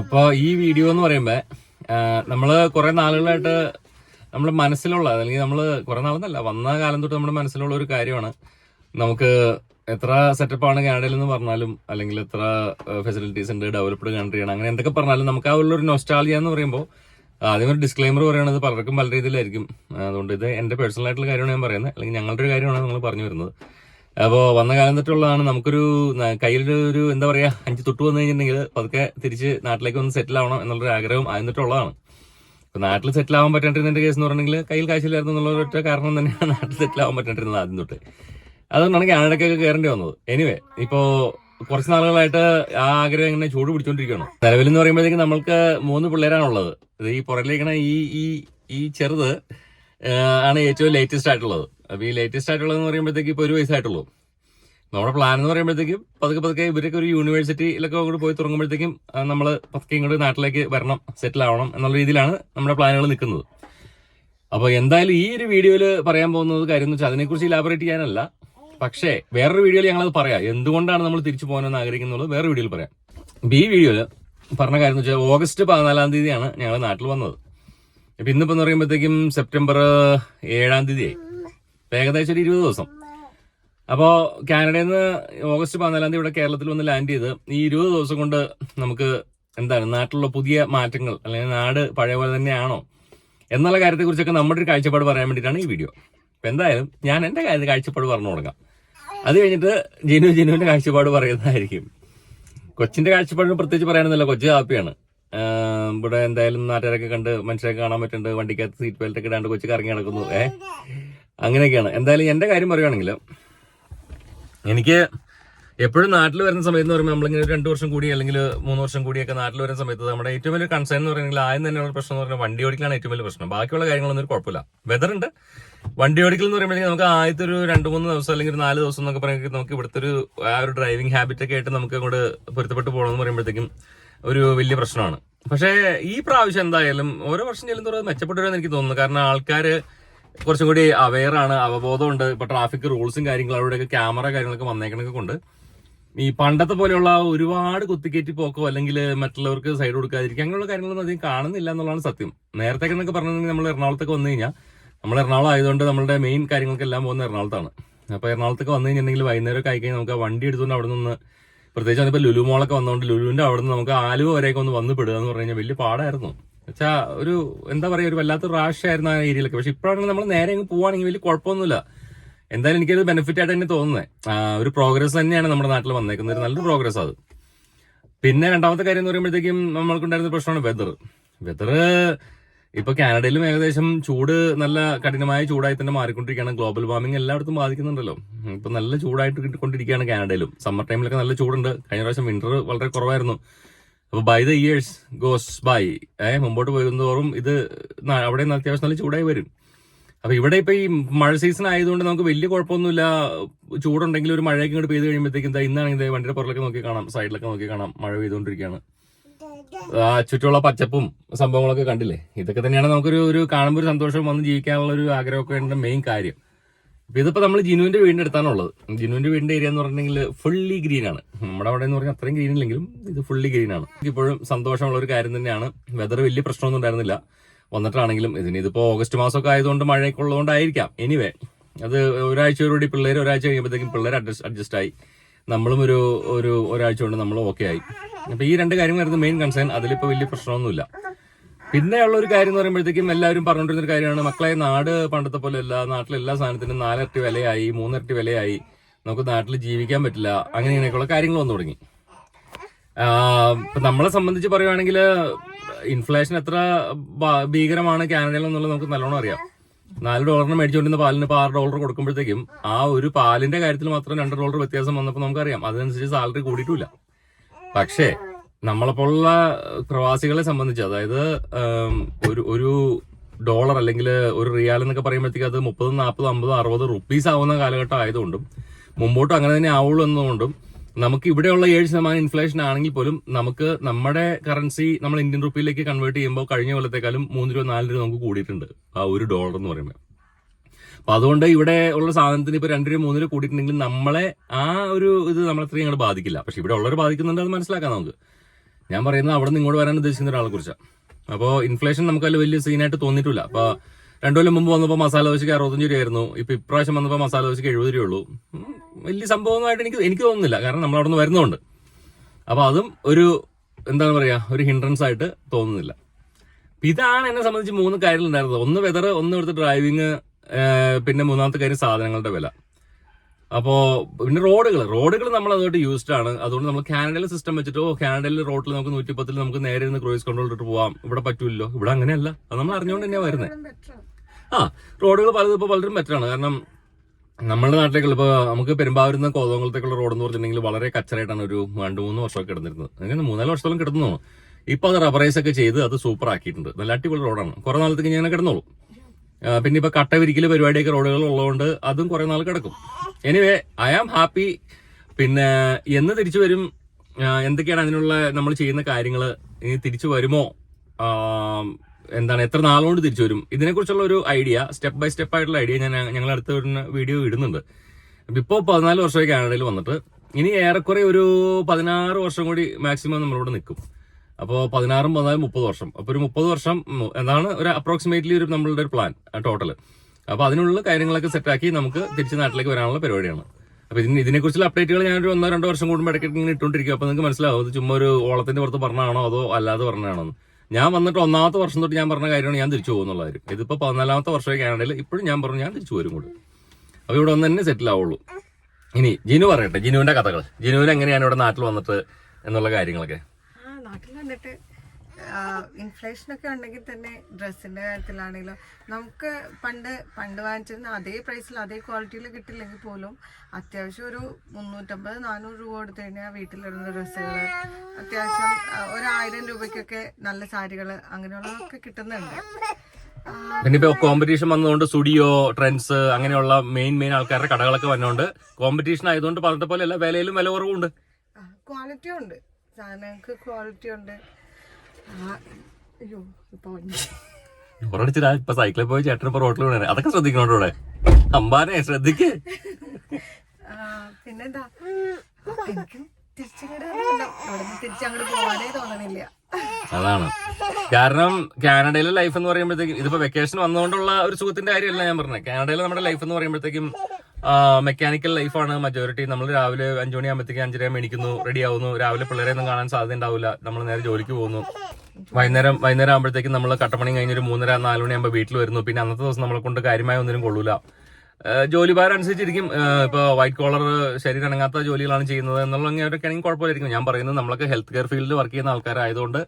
അപ്പോൾ ഈ വീഡിയോ എന്ന് പറയുമ്പോൾ നമ്മൾ കുറേ നാളുകളായിട്ട് നമ്മുടെ മനസ്സിലുള്ള അല്ലെങ്കിൽ നമ്മൾ കുറേ നാളെന്നല്ല വന്ന കാലം തൊട്ട് നമ്മുടെ മനസ്സിലുള്ള ഒരു കാര്യമാണ്. നമുക്ക് എത്ര സെറ്റപ്പാണ് കാനഡയിൽ എന്ന് പറഞ്ഞാലും അല്ലെങ്കിൽ എത്ര ഫെസിലിറ്റീസ് ഉണ്ട് ഡെവലപ്ഡ് കൺട്രിയാണ് അങ്ങനെ എന്തൊക്കെ പറഞ്ഞാലും നമുക്ക് ആ ഉള്ളൊരു നൊസ്റ്റാളിയ എന്ന് പറയുമ്പോൾ ആദ്യം ഒരു ഡിസ്ക്ലെയിമർ പറയുന്നത് പലർക്കും പല രീതിയിലായിരിക്കും. അതുകൊണ്ട് ഇത് എന്റെ പേഴ്സണൽ ആയിട്ടുള്ള കാര്യമാണ് ഞാൻ പറയുന്നത് അല്ലെങ്കിൽ ഞങ്ങളുടെ ഒരു കാര്യമാണ് നിങ്ങൾ പറഞ്ഞു വരുന്നത്. അപ്പോൾ വന്ന കാലം തൊട്ടുള്ളതാണ് നമുക്കൊരു കയ്യിലൊരു ഒരു എന്താ പറയാ അഞ്ച് തൊട്ട് വന്നു കഴിഞ്ഞിട്ടുണ്ടെങ്കിൽ പതുക്കെ തിരിച്ച് നാട്ടിലേക്ക് ഒന്ന് സെറ്റിൽ ആവണം എന്നുള്ളൊരു ആഗ്രഹം ആദ്യം തൊട്ടുള്ളതാണ് ഇപ്പൊ നാട്ടിൽ സെറ്റിൽ ആവാൻ പറ്റാണ്ടിരുന്നതിന്റെ കേസ് എന്ന് പറഞ്ഞെങ്കിൽ കയ്യിൽ കാശില്ലായിരുന്നു എന്നുള്ള ഒറ്റ കാരണം തന്നെയാണ് നാട്ടിൽ സെറ്റിൽ ആവാൻ പറ്റാണ്ടിരുന്നത് ആദ്യം തൊട്ട്. അതുകൊണ്ടാണ് കാനഡയ്ക്കൊക്കെ കയറേണ്ടി വന്നത്. എനിവേ ഇപ്പോ കുറച്ച് നാളുകളായിട്ട് ആ ആഗ്രഹം ഇങ്ങനെ ചൂട് പിടിച്ചോണ്ടിരിക്കുകയാണ്. നിലവിൽ എന്ന് പറയുമ്പോഴത്തേക്ക് നമ്മൾക്ക് മൂന്ന് പിള്ളേരാണുള്ളത്. ഇത് ഈ പുറകിലേക്കണ ഈ ഈ ഈ ചെറുത് ആണ് ഏറ്റവും ലേറ്റസ്റ്റ് ആയിട്ടുള്ളത്. അപ്പൊ ഈ ലേറ്റസ്റ്റ് ആയിട്ടുള്ളത് എന്ന് പറയുമ്പോഴത്തേക്ക് ഇപ്പൊ ഒരു വയസ്സായിട്ടുള്ളൂ. നമ്മുടെ പ്ലാൻ എന്ന് പറയുമ്പോഴത്തേക്കും പതുക്കെ പതുക്കെ ഇവരൊക്കെ ഒരു യൂണിവേഴ്സിറ്റിയിലൊക്കെ അങ്ങോട്ട് പോയി തുടങ്ങുമ്പോഴത്തേക്കും നമ്മൾ പതുക്കെ ഇങ്ങോട്ട് നാട്ടിലേക്ക് വരണം സെറ്റിൽ ആവണം എന്നുള്ള രീതിയിലാണ് നമ്മുടെ പ്ലാനുകൾ നിൽക്കുന്നത്. അപ്പോൾ എന്തായാലും ഈ ഒരു വീഡിയോയിൽ പറയാൻ പോകുന്നത് കാര്യം എന്ന് വെച്ചാൽ അതിനെക്കുറിച്ച് ഇലാബറേറ്റ് ചെയ്യാനല്ല. പക്ഷേ വേറൊരു വീഡിയോയിൽ ഞങ്ങളത് പറയാം. എന്തുകൊണ്ടാണ് നമ്മൾ തിരിച്ചു പോകാനെന്ന് ആഗ്രഹിക്കുന്നത് വേറെ വീഡിയോയിൽ പറയാം. ഈ വീഡിയോയിൽ പറഞ്ഞ കാര്യം എന്ന് വെച്ചാൽ ഓഗസ്റ്റ് പതിനാലാം തീയതിയാണ് ഞങ്ങൾ നാട്ടിൽ വന്നത്. അപ്പം ഇന്നിപ്പോൾ എന്ന് പറയുമ്പോഴത്തേക്കും സെപ്റ്റംബർ ഏഴാം തീയതിയായി. ഏകദേശം ഒരു ഇരുപത് ദിവസം. അപ്പോൾ കാനഡയിൽ നിന്ന് ഓഗസ്റ്റ് പതിനാലാം തീയതി ഇവിടെ കേരളത്തിൽ വന്ന് ലാൻഡ് ചെയ്ത് ഈ ഇരുപത് ദിവസം കൊണ്ട് നമുക്ക് എന്താണ് നാട്ടിലുള്ള പുതിയ മാറ്റങ്ങൾ അല്ലെങ്കിൽ നാട് പഴയ പോലെ തന്നെയാണോ എന്നുള്ള കാര്യത്തെക്കുറിച്ചൊക്കെ നമ്മുടെ ഒരു കാഴ്ചപ്പാട് പറയാൻ വേണ്ടിയിട്ടാണ് ഈ വീഡിയോ. അപ്പൊ എന്തായാലും ഞാൻ എന്റെ കാര്യത്തിൽ കാഴ്ചപ്പാട് പറഞ്ഞു തുടങ്ങാം അത് കഴിഞ്ഞിട്ട് ജിനു ജിനുവിന്റെ കാഴ്ചപ്പാട് പറയുന്നതായിരിക്കും. കൊച്ചിന്റെ കാഴ്ചപ്പാടിന് പ്രത്യേകിച്ച് പറയാനൊന്നുമില്ല. കൊച്ചു ഹാപ്പിയാണ്. ഇവിടെ എന്തായാലും നാട്ടുകാരൊക്കെ കണ്ട് മനുഷ്യരൊക്കെ കാണാൻ പറ്റുന്നുണ്ട്. വണ്ടിക്കകത്ത് സീറ്റ് ബെൽറ്റ് ഒക്കെ ഇടാണ്ട് കൊച്ചു കറങ്ങി നടക്കുന്നു. ഏ? അങ്ങനെയൊക്കെയാണ്. എന്തായാലും എന്റെ കാര്യം പറയുകയാണെങ്കിൽ എനിക്ക് എപ്പോഴും നാട്ടിൽ വരുന്ന സമയത്ത് എന്ന് പറയുമ്പോൾ നമ്മളിങ്ങനെ രണ്ട് വർഷം കൂടി അല്ലെങ്കിൽ മൂന്ന് വർഷം കൂടിയൊക്കെ നാട്ടിൽ വരുന്ന സമയത്ത് നമ്മുടെ ഏറ്റവും വലിയ കൺസേൺ എന്ന് പറയുന്നത് ആദ്യം തന്നെയുള്ള പ്രശ്നം എന്ന് പറഞ്ഞാൽ വണ്ടി ഓടിക്കലാണ് ഏറ്റവും വലിയ പ്രശ്നം. ബാക്കിയുള്ള കാര്യങ്ങളൊന്നും ഒരു കുഴപ്പമില്ല. വെതർ ഉണ്ട്. വണ്ടി ഓടിക്കൽ എന്ന് പറയുമ്പോഴേക്കും നമുക്ക് ആദ്യത്തെ ഒരു രണ്ട് മൂന്ന് ദിവസം അല്ലെങ്കിൽ ഒരു നാല് ദിവസം എന്നൊക്കെ പറയുമ്പോൾ നമുക്ക് ഇവിടുത്തെ ഒരു ആ ഒരു ഡ്രൈവിംഗ് ഹാബിറ്റ് ഒക്കെ ആയിട്ട് നമുക്ക് അങ്ങോട്ട് പൊരുത്തപ്പെട്ട് പോകണമെന്ന് പറയുമ്പോഴത്തേക്കും ഒരു വലിയ പ്രശ്നമാണ്. പക്ഷേ ഈ പ്രാവശ്യം എന്തായാലും ഓരോ വർഷം ചെല്ലുന്നതോറും മെച്ചപ്പെട്ടു വരുമെന്ന് എനിക്ക് തോന്നുന്നു. കാരണം ആൾക്കാര് കുറച്ചും കൂടി അവെയർ ആണ് അവബോധമുണ്ട് ഇപ്പൊ ട്രാഫിക് റൂൾസും കാര്യങ്ങളും അവിടെയൊക്കെ ക്യാമറ കാര്യങ്ങളൊക്കെ വന്നേക്കണൊക്കെ കൊണ്ട് ഈ പണ്ടത്തെ പോലെയുള്ള ഒരുപാട് കുത്തിക്കേറ്റി പോക്കോ അല്ലെങ്കിൽ മറ്റുള്ളവർക്ക് സൈഡ് കൊടുക്കാതിരിക്കുക അങ്ങനെയുള്ള കാര്യങ്ങളൊന്നും അധികം കാണുന്നില്ല എന്നുള്ളതാണ് സത്യം. നേരത്തെ എന്നൊക്കെ പറഞ്ഞിട്ടുണ്ടെങ്കിൽ നമ്മൾ എറണാകുളത്തൊക്കെ വന്നു കഴിഞ്ഞാൽ നമ്മൾ എറണാകുളം ആയതുകൊണ്ട് നമ്മുടെ മെയിൻ കാര്യങ്ങൾക്കെല്ലാം പോകുന്ന എറണാകുളത്താണ്. അപ്പൊ എറണാകുളത്തൊക്കെ വന്നു കഴിഞ്ഞിട്ടുണ്ടെങ്കിൽ വൈകുന്നേരം ആയി കഴിഞ്ഞാൽ നമുക്ക് ആ വണ്ടി എടുത്തുകൊണ്ട് അവിടെ നിന്ന് പ്രത്യേകിച്ച് ഇപ്പോൾ ലുലു മോളൊക്കെ വന്നുകൊണ്ട് ലുലുവിന്റെ അവിടെ നിന്ന് നമുക്ക് ആലുവ വരെയൊക്കെ ഒന്ന് വന്ന് പെടുക എന്ന് പറഞ്ഞു കഴിഞ്ഞാൽ വലിയ പാടായിരുന്നു. വെച്ചാ ഒരു എന്താ പറയാ ഒരു വല്ലാത്ത റാഷായിരുന്നു ആ ഏരിയയിലൊക്കെ. പക്ഷെ ഇപ്പോഴാണെങ്കിൽ നമ്മൾ നേരെ അങ്ങ് പോവാണെങ്കിൽ വലിയ കുഴപ്പമൊന്നുമില്ല. എന്തായാലും എനിക്കത് ബെനിഫിറ്റ് ആയിട്ട് തന്നെ തോന്നുന്നത് ഒരു പ്രോഗ്രസ് തന്നെയാണ് നമ്മുടെ നാട്ടിൽ വന്നേക്കുന്നത്. ഒരു നല്ലൊരു പ്രോഗ്രസ് അത്. പിന്നെ രണ്ടാമത്തെ കാര്യം എന്ന് പറയുമ്പോഴത്തേക്കും നമ്മൾക്കുണ്ടായിരുന്ന പ്രശ്നമാണ് വെതർ വെതർ ഇപ്പൊ കാനഡയിലും ഏകദേശം ചൂട് നല്ല കഠിനമായ ചൂടായി തന്നെ മാറിക്കൊണ്ടിരിക്കുകയാണ്. ഗ്ലോബൽ വാർമിംഗ് എല്ലായിടത്തും ബാധിക്കുന്നുണ്ടല്ലോ. ഇപ്പൊ നല്ല ചൂടായിട്ട് കൊണ്ടിരിക്കുകയാണ് കാനഡയിലും. സമ്മർ ടൈമിലൊക്കെ നല്ല ചൂടുണ്ട്. കഴിഞ്ഞ പ്രാവശ്യം വിന്റർ വളരെ കുറവായിരുന്നു. അപ്പൊ by the years goes by ഏഹ് മുമ്പോട്ട് പോകുന്നതോറും ഇത് അവിടെ നിന്ന് അത്യാവശ്യം നല്ല ചൂടായി വരും. അപ്പോൾ ഇവിടെ ഇപ്പൊ ഈ മഴ സീസൺ ആയതുകൊണ്ട് നമുക്ക് വലിയ കുഴപ്പമൊന്നുമില്ല. ചൂടുണ്ടെങ്കിൽ ഒരു മഴയൊക്കെ ഇങ്ങോട്ട് പെയ്ത് കഴിയുമ്പോഴത്തേക്കും ദാ ഇന്നാണെങ്കിൽ വണ്ടിയുടെ പുറകിലൊക്കെ നോക്കി കാണാം സൈഡിലൊക്കെ നോക്കി കാണാം മഴ പെയ്തുകൊണ്ടിരിക്കുകയാണ്. ആ ചുറ്റുമുള്ള പച്ചപ്പും സംഭവങ്ങളൊക്കെ കണ്ടില്ലേ? ഇതൊക്കെ തന്നെയാണ് നമുക്കൊരു ഒരു കാണുമ്പോൾ ഒരു സന്തോഷം വന്ന് ജീവിക്കാനുള്ള ഒരു ആഗ്രഹമൊക്കെ മെയിൻ കാര്യം. അപ്പൊ ഇതിപ്പോ നമ്മൾ ജിനുവിന്റെ വീടിന്റെ അടുത്താണുള്ളത്. ജിനുവിന്റെ വീടിന്റെ ഏരിയ എന്ന് പറഞ്ഞിട്ടുണ്ടെങ്കിൽ ഫുള്ളി ഗ്രീൻ ആണ്. നമ്മുടെ അവിടെ എന്ന് പറഞ്ഞാൽ അത്രയും ഗ്രീൻ ഇല്ലെങ്കിലും ഇത് ഫുള്ളി ഗ്രീൻ ആണ്. ഇപ്പോഴും സന്തോഷമുള്ള ഒരു കാര്യം തന്നെയാണ്. വെതർ വലിയ പ്രശ്നമൊന്നും ഉണ്ടായിരുന്നില്ല. വന്നിട്ടാണെങ്കിലും ഇതിന് ഇതിപ്പോ ഓഗസ്റ്റ് മാസമൊക്കെ ആയതുകൊണ്ട് മഴയൊക്കെ ഉള്ളതുകൊണ്ടായിരിക്കാം. എനിവേ അത് ഒരാഴ്ച ഒരാഴ്ചയോടുകൂടി പിള്ളേർ ഒരാഴ്ച കഴിയുമ്പോഴത്തേക്കും പിള്ളേർ അഡ്ജസ്റ്റ് അഡ്ജസ്റ്റ് ആയി. നമ്മളും ഒരു ഒരു ഒരാഴ്ച കൊണ്ട് നമ്മൾ ഓക്കെ ആയി. അപ്പൊ ഈ രണ്ട് കാര്യങ്ങളായിരുന്നു മെയിൻ കൺസേൺ അതിലിപ്പോ വലിയ പ്രശ്നമൊന്നുമില്ല. പിന്നെ ഉള്ള ഒരു കാര്യം എന്ന് പറയുമ്പോഴത്തേക്കും എല്ലാവരും പറഞ്ഞുകൊണ്ടിരുന്ന ഒരു കാര്യമാണ്. മക്കളെ നാട് പണ്ടത്തെ പോലെ അല്ല. നാട്ടിലെ എല്ലാ സാധനത്തിനും നാലിരട്ടി വിലയായി മൂന്നിരട്ടി വിലയായി. നമുക്ക് നാട്ടിൽ ജീവിക്കാൻ പറ്റില്ല. അങ്ങനെ ഇങ്ങനെയൊക്കെയുള്ള കാര്യങ്ങൾ വന്നു തുടങ്ങി നമ്മളെ സംബന്ധിച്ച് പറയുവാണെങ്കിൽ ഇൻഫ്ലേഷൻ എത്ര ഭീകരമാണ് കാനഡയിൽ എന്നുള്ളത് നമുക്ക് നല്ലോണം അറിയാം. നാല് ഡോളറിന് മേടിച്ചുകൊണ്ടിരുന്ന പാലിന് ഇപ്പോൾ ആറ് ഡോളർ കൊടുക്കുമ്പോഴത്തേക്കും ആ ഒരു പാലിന്റെ കാര്യത്തിൽ മാത്രം രണ്ട് ഡോളർ വ്യത്യാസം വന്നപ്പോൾ നമുക്കറിയാം. അതിനനുസരിച്ച് സാലറി കൂടിയിട്ടില്ല പക്ഷേ നമ്മളെപ്പോലുള്ള പ്രവാസികളെ സംബന്ധിച്ച് അതായത് ഒരു ഒരു ഡോളർ അല്ലെങ്കിൽ ഒരു റിയാൽ എന്നൊക്കെ പറയുമ്പോഴത്തേക്ക് അത് മുപ്പത് നാൽപ്പത് അമ്പത് അറുപത് റുപ്പീസ് ആവുന്ന കാലഘട്ടം ആയതുകൊണ്ടും മുമ്പോട്ടും അങ്ങനെ തന്നെ ആവുള്ളൂ എന്നതുകൊണ്ടും നമുക്ക് ഇവിടെയുള്ള ഏഴ് ശതമാനം ഇൻഫ്ലേഷൻ ആണെങ്കിൽ പോലും നമുക്ക് നമ്മുടെ കറൻസി നമ്മൾ ഇന്ത്യൻ റുപ്പിയിലേക്ക് കൺവേർട്ട് ചെയ്യുമ്പോൾ കഴിഞ്ഞ കൊല്ലത്തെക്കാളും മൂന്ന് രൂപ നാല് രൂപ നമുക്ക് കൂടിയിട്ടുണ്ട്. ആ ഒരു ഡോളർ എന്ന് പറയുമ്പോൾ. അപ്പൊ അതുകൊണ്ട് ഇവിടെ ഉള്ള സാധനത്തിന് ഇപ്പൊ രണ്ടു രൂപ മൂന്ന് രൂപ കൂടിയിട്ടുണ്ടെങ്കിൽ നമ്മളെ ആ ഒരു ഇത് നമ്മളത്രയും അങ്ങോട്ട് ബാധിക്കില്ല. പക്ഷെ ഇവിടെ ഉള്ളവർ ബാധിക്കുന്നുണ്ട് അത് മനസ്സിലാക്കാം നമുക്ക്. ഞാൻ പറയുന്നത് അവിടെ നിന്ന് ഇങ്ങോട്ട് വരാൻ ഉദ്ദേശിക്കുന്ന ഒരാളെ കുറിച്ചാണ് അപ്പോൾ ഇൻഫ്ലേഷൻ നമുക്ക് അതിൽ വലിയ സീനായിട്ട് തോന്നിയിട്ടില്ല. അപ്പോൾ രണ്ടു കൊല്ലം മുമ്പ് വന്നപ്പോൾ മസാല ദോശയ്ക്ക് അറുപത്തഞ്ച് രൂപയായിരുന്നു ഇപ്പോൾ ഇപ്രാവശ്യം വന്നപ്പോൾ മസാല ദോശയ്ക്ക് എഴുപത് രൂപയുള്ളൂ. വലിയ സംഭവമായിട്ട് എനിക്ക് എനിക്ക് തോന്നുന്നില്ല. കാരണം നമ്മൾ അവിടെ നിന്ന് വരുന്നതുകൊണ്ട് അപ്പോൾ അതും ഒരു എന്താണ് പറയുക ഒരു ഹിൻഡ്രൻസ് ആയിട്ട് തോന്നുന്നില്ല. ഇതാണ് എന്നെ സംബന്ധിച്ച് മൂന്ന് കാര്യങ്ങൾ ഉണ്ടായിരുന്നത്. ഒന്ന് വെതർ ഒന്ന് ഇവിടുത്തെ ഡ്രൈവിങ് പിന്നെ മൂന്നാമത്തെ കാര്യം സാധനങ്ങളുടെ വില. അപ്പോ പിന്നെ റോഡുകൾ റോഡുകൾ നമ്മൾ അതുമായിട്ട് യൂസ്ഡ് ആണ്. അതുകൊണ്ട് നമ്മൾ കാനഡയിലെ സിസ്റ്റം വെച്ചിട്ട് ഓ കാനഡയിലെ റോഡിൽ നമുക്ക് നൂറ്റിപ്പത്തിൽ നമുക്ക് നേരെ ഇരുന്ന് ക്രൂയിസ് കൺട്രോൾ ഇട്ടിട്ട് പോവാം. ഇവിടെ പറ്റൂല്ലോ. ഇവിടെ അങ്ങനെയല്ല. അത് നമ്മൾ അറിഞ്ഞുകൊണ്ട് തന്നെയാണ് വരുന്നത് ആ റോഡുകൾ പലതും ഇപ്പോൾ പലരും ബെറ്ററാണ് കാരണം നമ്മുടെ നാട്ടിലേക്കുള്ള ഇപ്പോൾ നമുക്ക് പെരുമ്പാവൂരുന്ന നിന്ന് റോഡ് എന്ന് പറഞ്ഞിട്ടുണ്ടെങ്കിൽ വളരെ കച്ചറായിട്ടാണ് ഒരു രണ്ട് മൂന്ന് വർഷമൊക്കെ കിടന്നിരുന്നത്. അങ്ങനെ മൂന്നാൽ വർഷത്തോളം കിടന്നു. ഇപ്പൊ അത് റബറൈസ് ഒക്കെ ചെയ്ത് അത് സൂപ്പർ ആക്കിയിട്ടുണ്ട്. നല്ല അടിപൊളി റോഡാണ് കുറെ നാളത്തേക്ക് ഞാൻ കിടന്നോളൂ. പിന്നെ ഇപ്പൊ കട്ട വിരിക്കൽ പരിപാടിയൊക്കെ റോഡുകൾ ഉള്ളതുകൊണ്ട് അതും കുറെ നാൾ കിടക്കും. എനിവേ ഐ ആം ഹാപ്പി പിന്നെ എന്ന് തിരിച്ചു വരും എന്തൊക്കെയാണ് അതിനുള്ള നമ്മൾ ചെയ്യുന്ന കാര്യങ്ങൾ ഇനി തിരിച്ചു വരുമോ? എന്താണ് എത്ര നാളുകൊണ്ട് തിരിച്ചു വരും? ഇതിനെക്കുറിച്ചുള്ള ഒരു ഐഡിയ സ്റ്റെപ്പ് ബൈ സ്റ്റെപ്പ് ആയിട്ടുള്ള ഐഡിയ ഞാൻ ഞങ്ങൾ അടുത്ത വീഡിയോ ഇടുന്നുണ്ട്. ഇപ്പോൾ പതിനാല് വർഷമായി കാനഡയിൽ വന്നിട്ട് ഇനി ഏറെക്കുറെ ഒരു പതിനാറ് വർഷം കൂടി മാക്സിമം നമ്മളിവിടെ നിൽക്കും. അപ്പോൾ പതിനാറും പതിനാലും മുപ്പത് വർഷം. അപ്പോൾ ഒരു മുപ്പത് വർഷം എന്നാണ് ഒരു അപ്രോക്സിമേറ്റ്ലി ഒരു നമ്മളുടെ ഒരു പ്ലാൻ ടോട്ടൽ അപ്പോൾ അതിനുള്ള കാര്യങ്ങളൊക്കെ സെറ്റാക്കി നമുക്ക് തിരിച്ച് നാട്ടിലേക്ക് വരാനുള്ള പരിപാടിയാണ്. അപ്പോൾ ഇതിന് ഇതിനെക്കുറിച്ചുള്ള അപ്ഡേറ്റുകൾ ഞാനൊരു ഒന്നോ രണ്ടോ വർഷം കൂടുമ്പോൾ ഇടയ്ക്ക് ഇങ്ങനെ ഇട്ടുകൊണ്ടിരിക്കും. അപ്പോൾ നിങ്ങൾക്ക് മനസ്സിലാവും അത് ചുമ്മാ ഒരു ഓളത്തിന്റെ പുറത്ത് പറഞ്ഞാണോ അതോ അല്ലാതെ പറഞ്ഞാണോ ഞാൻ വന്നിട്ട് ഒന്നാമത്തെ വർഷം തൊട്ട് ഞാൻ പറഞ്ഞ കാര്യമാണ് ഞാൻ തിരിച്ചു പോകുന്നുള്ള കാര്യം ഇതിപ്പോൾ പതിനാലാമത്തെ വർഷമൊക്കെ കാനഡയിൽ ഇപ്പോഴും ഞാൻ പറഞ്ഞു ഞാൻ തിരിച്ചു വരും കൂടും. അപ്പോൾ ഇവിടെ ഒന്ന് തന്നെ സെറ്റിൽ ആവുള്ളൂ. ഇനി ജിനു പറയട്ടെ ജിനുവിന്റെ കഥകൾ ജിനുവിന് എങ്ങനെയാണ് ഇവിടെ നാട്ടിൽ വന്നിട്ട് എന്നുള്ള കാര്യങ്ങളൊക്കെ? നാട്ടിൽ വന്നിട്ട് ഇൻഫ്ലേഷൻ ഒക്കെ ഉണ്ടെങ്കിൽ തന്നെ ഡ്രസ്സിന്റെ കാര്യത്തിലാണെങ്കിലും നമുക്ക് പണ്ട് പണ്ട് വാങ്ങിച്ചിരുന്ന അതേ പ്രൈസിൽ അതേ ക്വാളിറ്റിയിൽ കിട്ടില്ലെങ്കിൽ പോലും അത്യാവശ്യം ഒരു മുന്നൂറ്റമ്പത് നാനൂറ് രൂപ കൊടുത്തു കഴിഞ്ഞാൽ വീട്ടിലിടുന്ന ഡ്രസ്സുകൾ അത്യാവശ്യം ഒരായിരം രൂപയ്ക്കൊക്കെ നല്ല സാരികൾ അങ്ങനെയുള്ളതൊക്കെ കിട്ടുന്നുണ്ട്. ഇനിയിപ്പോ കോമ്പറ്റീഷൻ വന്നതുകൊണ്ട് സ്റ്റുഡിയോ ട്രെൻഡ്സ് അങ്ങനെയുള്ള മെയിൻ മെയിൻ ആൾക്കാരുടെ കടകളൊക്കെ വന്നതുകൊണ്ട് കോമ്പറ്റീഷൻ ആയതുകൊണ്ട് പറഞ്ഞ പോലെ അല്ല വിലയിലും വില കുറവുണ്ട്. ക്വാളിറ്റി ഉണ്ട്. സാധനങ്ങൾക്ക് ക്വാളിറ്റി ഉണ്ട്. ആ, അയ്യോ ഇപ്പൊ ഉറടിച്ചിട്ട് ഇപ്പൊ സൈക്കിളിൽ പോയി ചേട്ടൻ ഇപ്പൊ റോട്ടിൽ വീണേ അതൊക്കെ ശ്രദ്ധിക്കണോട്ടോ ഇവിടെ? അമ്പാനെ ശ്രദ്ധിക്ക്. പിന്നെന്താ? അതാണ്. കാരണം കാനഡയിലെ ലൈഫ് എന്ന് പറയുമ്പോഴത്തേക്കും ഇതിപ്പോ വെക്കേഷൻ വന്നുകൊണ്ടുള്ള ഒരു സുഖത്തിന്റെ കാര്യമല്ല ഞാൻ പറഞ്ഞത്. കാനഡയിലെ നമ്മുടെ ലൈഫ് എന്ന് പറയുമ്പോഴത്തേക്കും മെക്കാനിക്കൽ ലൈഫാണ് മജോറിറ്റി നമ്മൾ രാവിലെ അഞ്ചു ആകുമ്പത്തേക്ക് അഞ്ചര മേടിക്കുന്നു റെഡി ആവുന്നു. രാവിലെ പിള്ളേരെ ഒന്നും കാണാൻ സാധ്യത ഉണ്ടാവില്ല. നമ്മൾ നേരെ ജോലിക്ക് പോകുന്നു. വൈകുന്നേരം വൈകുന്നേരം ആകുമ്പോഴത്തേക്ക് നമ്മൾ കട്ടപ്പണി കഴിഞ്ഞ ഒരു മൂന്നര നാല് മണിയാകുമ്പോൾ വീട്ടിൽ വരുന്നു. പിന്നെ അന്നത്തെ ദിവസം നമ്മളെ കൊണ്ട് കാര്യമായ ഒന്നിനും കൊള്ളൂല. ഏഹ് ജോലി ഭാരം അനുസരിച്ചിരിക്കും ഇപ്പോൾ ഇപ്പൊ വൈറ്റ് കോളർ ശരീരം അനങ്ങാത്ത ജോലികളാണ് ചെയ്യുന്നത് എന്നുള്ള അങ്ങനെയൊക്കെ ആണെങ്കിൽ കുഴപ്പമില്ലായിരിക്കും. ഞാൻ പറയുന്നത് നമ്മളൊക്കെ ഹെൽത്ത് കെയർ ഫീൽഡിൽ വർക്ക് ചെയ്യുന്ന ആൾക്കാരായതുകൊണ്ട്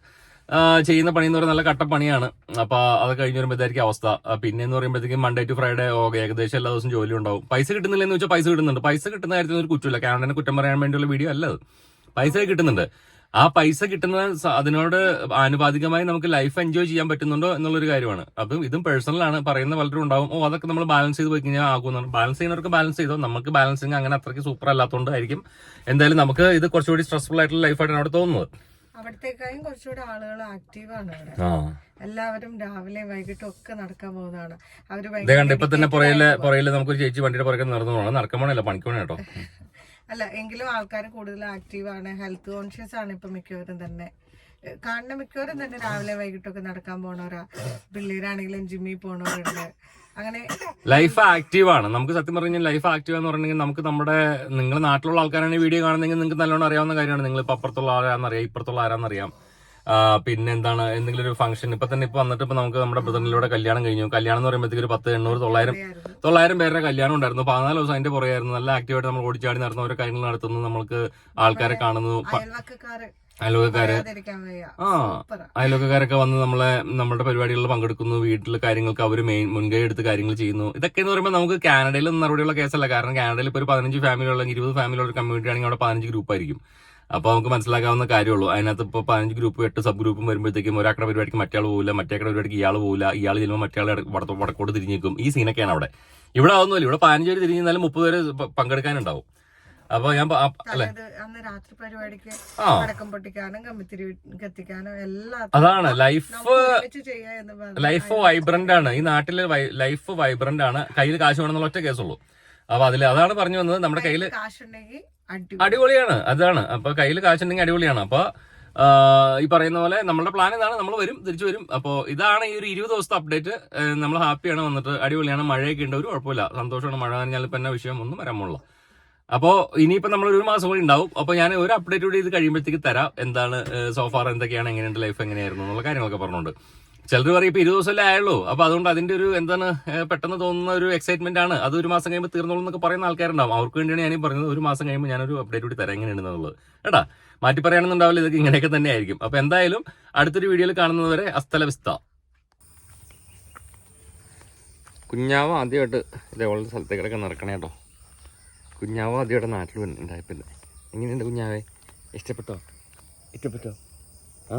ചെയ്യുന്ന പണി എന്ന് പറയുന്നത് നല്ല കട്ടപ്പണിയാണ് അപ്പൊ അത് കഴിഞ്ഞ് വരുമ്പോഴത്തേക്കും അവസ്ഥ. പിന്നെ എന്ന് പറയുമ്പോഴത്തേക്കും മൺഡേ ടു ഫ്രൈഡേ ഏകദേശം എല്ലാ ദിവസവും ജോലി ഉണ്ടാവും. പൈസ കിട്ടുന്നില്ല എന്ന് വെച്ചാൽ പൈസ കിട്ടുന്നുണ്ട്. പൈസ കിട്ടുന്ന കാര്യത്തിൽ ഒരു കുറ്റമില്ല കാനഡനെ കുറ്റം പറയാൻ വേണ്ടിയുള്ള വീഡിയോ അല്ല അത്. പൈസ കിട്ടുന്നുണ്ട്. ആ പൈസ കിട്ടുന്ന അതിനോട് ആനുപാതികമായി നമുക്ക് ലൈഫ് എൻജോയ് ചെയ്യാൻ പറ്റുന്നുണ്ടോ എന്നുള്ളൊരു കാര്യമാണ്. അപ്പം ഇതും പേഴ്സണലാണ് പറയുന്ന പലരും ഉണ്ടാവും. ഓ അതൊക്കെ നമ്മൾ ബാലൻസ് ചെയ്ത് പോയി കഴിഞ്ഞാൽ ആകുമെന്നാണ് ബാലൻസ് ചെയ്യുന്നവർക്ക് ബാലൻസ് ചെയ്തോ? നമുക്ക് ബാലൻസിങ് അങ്ങനെ അത്രയ്ക്ക് സൂപ്പർ അല്ലാത്തതുകൊണ്ടായിരിക്കും. എന്തായാലും നമുക്ക് ഇത് കുറച്ചുകൂടി സ്ട്രെസ്ഫുൾ ആയിട്ടുള്ള ലൈഫായിട്ടാണ് അവിടെ തോന്നുന്നത്. അവിടത്തേക്കായും കുറച്ചുകൂടെ ആളുകൾ ആക്റ്റീവാണ് അവിടെ. ആ. എല്ലാവരും രാവിലെ വൈകിട്ടും ഒക്കെ നടക്കാൻ പോകുന്നതാണ്. അവർ ഇതേ ഇപ്പൊ തന്നെ പുറയിൽ നമുക്ക് പുറയിൽ നമുക്കൊരു ചേച്ചി വണ്ടിയുടെ പുറകെ നടന്നു പോകണം നടക്കാൻ പോണല്ല പണിക്ക് പോണേ കേട്ടോ. അല്ല എങ്കിലും ആൾക്കാർ കൂടുതൽ ആക്റ്റീവാണ്. ഹെൽത്ത് കോൺഷ്യസ് ആണ് ഇപ്പൊ മിക്കവരും തന്നെ. കാണുന്ന മിക്കവരും തന്നെ രാവിലെ വൈകിട്ടൊക്കെ നടക്കാൻ പോണവരാ. പിള്ളേരാണെങ്കിലും ജിമ്മിൽ പോണവരുണ്ട്. അങ്ങനെ ലൈഫ് ആക്റ്റീവ് ആണ്. നമുക്ക് സത്യം പറഞ്ഞാൽ ലൈഫ് ആക്റ്റീവ് എന്ന് പറഞ്ഞിട്ടുണ്ടെങ്കിൽ നമുക്ക് നമ്മുടെ നിങ്ങൾ നാട്ടിലുള്ള ആൾക്കാരാണ് ഈ വീഡിയോ കാണുന്നെങ്കിൽ നിങ്ങൾക്ക് നല്ലോണം അറിയാവുന്ന കാര്യമാണ്. നിങ്ങൾ ഇപ്പൊ അപ്പുറത്തുള്ള ആരാന്നറിയാം ഇപ്പുറത്തുള്ള ആരാന്നറിയാം. അറിയാം പിന്നെ എന്താണ് എന്തെങ്കിലും ഒരു ഫംഗ്ഷൻ ഇപ്പൊ തന്നെ ഇപ്പൊ വന്നിട്ട് ഇപ്പൊ നമുക്ക് നമ്മുടെ ബ്രദറിലൂടെ കല്യാണം കഴിഞ്ഞു. കല്യാണം എന്ന് പറയുമ്പോഴത്തേക്ക് ഒരു പത്ത് എണ്ണൂറ് തൊള്ളായിരം. തൊള്ളായിരം പേരുടെ കല്യാണം ഉണ്ടായിരുന്നു. പതിനാല് ദിവസം അതിന്റെ പുറകെ ആയിരുന്നു നല്ല ആക്റ്റീവായിട്ട് നമ്മൾ ഓടിച്ചാടി നടന്ന ഓരോ കാര്യങ്ങൾ നടത്തുന്നു. നമ്മൾക്ക് ആൾക്കാരെ കാണുന്നു. ആ സൂപ്പറാ. വന്ന് നമ്മളെ നമ്മുടെ പരിപാടികളിൽ പങ്കെടുക്കുന്നു വീട്ടിലെ കാര്യങ്ങൾക്ക് അവർ മെയിൻ മുൻകൈ എടുത്ത് കാര്യങ്ങൾ ചെയ്യുന്നു. ഇതൊക്കെ എന്ന് പറയുമ്പോൾ നമുക്ക് കാനഡയിൽ നടപടിയുള്ള കേസല്ല. കാരണം കാനഡയിൽ ഇപ്പോൾ ഒരു പതിനഞ്ച് ഫാമിലി ഉള്ളെങ്കിൽ ഇരുപത് ഫാമിലി ഉള്ള കമ്മ്യൂണിറ്റി ആണെങ്കിൽ അവിടെ പതിനഞ്ച് ഗ്രൂപ്പ് ആയിരിക്കും. അപ്പോൾ നമുക്ക് മനസ്സിലാക്കാവുന്ന കാര്യമുള്ളൂ. അതിനകത്ത് ഇപ്പോൾ പതിനഞ്ച് ഗ്രൂപ്പ് എട്ട് സബ് ഗ്രൂപ്പും വരുമ്പോഴത്തേക്കും ഒരാക്കട പരിപാടിക്ക് മറ്റേ പോകില്ല മറ്റേ പരിപാടിക്ക് ഇയാൾ പോകില്ല ഇയാൾ ചെല്ലുമ്പോൾ മറ്റേ വടക്കോട്ട് തിരിഞ്ഞേക്കും. ഈ സീനൊക്കെയാണ് അവിടെ. ഇവിടെ ആവുന്നില്ല ഇവിടെ പതിനഞ്ച് പേര് തിരിഞ്ഞാലും മുപ്പത് പേര് പങ്കെടുക്കാനുണ്ടാവും. അപ്പോൾ ഞാൻ അല്ലെ? അന്ന് രാത്രി പരിപാടിക്ക് അടക്കം പടക്കം പൊട്ടിക്കാനും കമ്മിത്തിരി കത്തിക്കാനും എല്ലാം അതാണ്. ലൈഫ് ലൈഫ് വൈബ്രന്റ് ആണ്. ഈ നാട്ടിലെ ലൈഫ് വൈബ്രന്റ് ആണ്. കയ്യിൽ കാശ് വേണമെന്നുള്ള ഒറ്റ കേസുള്ളൂ. അപ്പൊ അതിൽ അതാണ് പറഞ്ഞു വന്നത്. നമ്മുടെ കയ്യിൽ കാശുണ്ടെങ്കിൽ അടി അടിപൊളിയാണ്. അതാണ്. അപ്പൊ കയ്യിൽ കാശുണ്ടെങ്കിൽ അടിപൊളിയാണ്. അപ്പൊ ഈ പറയുന്ന പോലെ നമ്മുടെ പ്ലാൻ ഇതാണ്. നമ്മൾ വരും തിരിച്ചു വരും. അപ്പോൾ ഇതാണ് ഈ ഒരു ഇരുപത് ദിവസത്തെ അപ്ഡേറ്റ് നമ്മൾ ഹാപ്പിയാണ് വന്നിട്ട് അടിപൊളിയാണ്. മഴയൊക്കെ ഉണ്ട്. ഒരു കുഴപ്പമില്ല. സന്തോഷമാണ്. മഴ നനഞ്ഞാൽ ഇപ്പം എന്നെ വിഷയം? ഒന്നും വരാൻ പോലുള്ള അപ്പോൾ ഇനിയിപ്പോൾ നമ്മൾ ഒരു മാസം കൂടി ഉണ്ടാവും. അപ്പോൾ ഞാൻ ഒരു അപ്ഡേറ്റ് കൂടി ഇത് കഴിയുമ്പോഴത്തേക്ക് തരാം. എന്താണ് സോഫാർ എന്തൊക്കെയാണ് എങ്ങനെയുണ്ട് ലൈഫ് എങ്ങനെയായിരുന്നു എന്നുള്ള കാര്യങ്ങളൊക്കെ പറഞ്ഞുകൊണ്ട് ചിലർ പറയും ഇപ്പൊ ഇരുപത് ദിവസമല്ലേ ആയുള്ളൂ. അപ്പോൾ അതുകൊണ്ട് അതിന്റെ ഒരു എന്താണ് പെട്ടെന്ന് തോന്നുന്ന ഒരു എക്സൈറ്റ്മെന്റ് ആണ്. അത് ഒരു മാസം കഴിയുമ്പോൾ തീർന്നോളൂ എന്നൊക്കെ പറയുന്ന ആൾക്കാരുണ്ടാവും. അവർക്ക് വേണ്ടിയാണ് ഈ പറഞ്ഞത്. ഒരു മാസം കഴിയുമ്പോൾ ഞാനൊരു അപ്ഡേറ്റ് കൂടി തരാം. എങ്ങനെയുണ്ടെന്നുള്ളത് കേട്ടാ? മാറ്റി പറയാണെന്നുണ്ടാവില്ല ഇതൊക്കെ ഇങ്ങനെയൊക്കെ തന്നെ ആയിരിക്കും അപ്പൊ എന്തായാലും അടുത്തൊരു വീഡിയോയിൽ കാണുന്നതുവരെ അസ്തലവിസ്ത. കുഞ്ഞാവ ആദ്യമായിട്ട് ഇതേപോലെ സ്ഥലത്തേക്കൊക്കെ നടക്കണേ കേട്ടോ. കുഞ്ഞാവ ഇവിടെ നാട്ടിൽ ഉണ്ടായപ്പില്ല. എങ്ങനെയുണ്ട് കുഞ്ഞാവേ? ഇഷ്ടപ്പെട്ടോ? ഇഷ്ടപ്പെട്ടോ. ആ.